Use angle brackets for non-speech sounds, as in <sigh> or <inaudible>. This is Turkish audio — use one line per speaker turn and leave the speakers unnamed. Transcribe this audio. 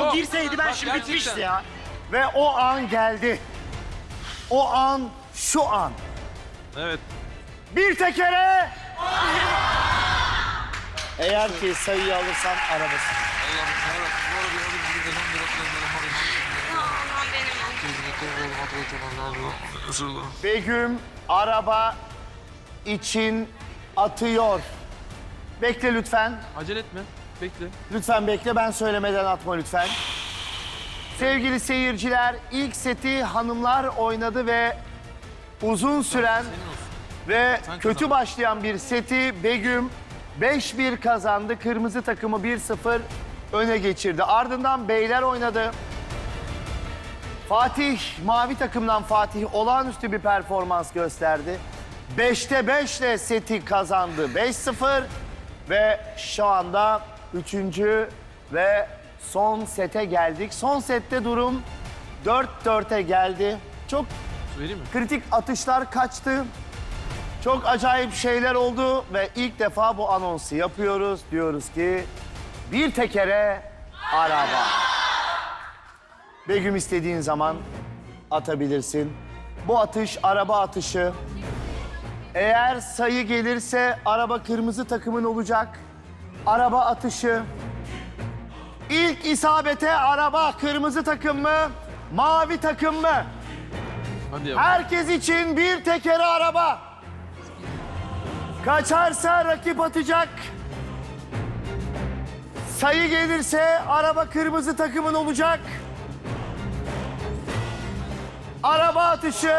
Yok.
O girseydi ben
Bak,
şimdi
gerçekten.
bitmişti ya.
Ve o an geldi. O an şu an.
Evet.
Bir tekere. <laughs> Eğer ki sayıyı alırsan arabası. Begüm araba için atıyor. Bekle lütfen.
Acele etme. Bekle.
Lütfen bekle ben söylemeden atma lütfen. Sevgili seyirciler ilk seti hanımlar oynadı ve uzun süren ve
Sen
kötü
kazandın.
başlayan bir seti Begüm 5-1 kazandı. Kırmızı takımı 1-0 öne geçirdi. Ardından beyler oynadı. Fatih, mavi takımdan Fatih olağanüstü bir performans gösterdi. 5'te 5 ile seti kazandı 5-0 ve şu anda 3. ve son sete geldik. Son sette durum 4-4'e geldi. Çok
mi?
kritik atışlar kaçtı. Çok acayip şeyler oldu ve ilk defa bu anonsu yapıyoruz. Diyoruz ki bir tekere araba. Begüm istediğin zaman atabilirsin. Bu atış araba atışı. Eğer sayı gelirse araba kırmızı takımın olacak. Araba atışı. İlk isabete araba kırmızı takım mı? Mavi takım mı?
Hadi.
Herkes için bir tekere araba. Kaçarsa rakip atacak. Sayı gelirse araba kırmızı takımın olacak. Araba atışı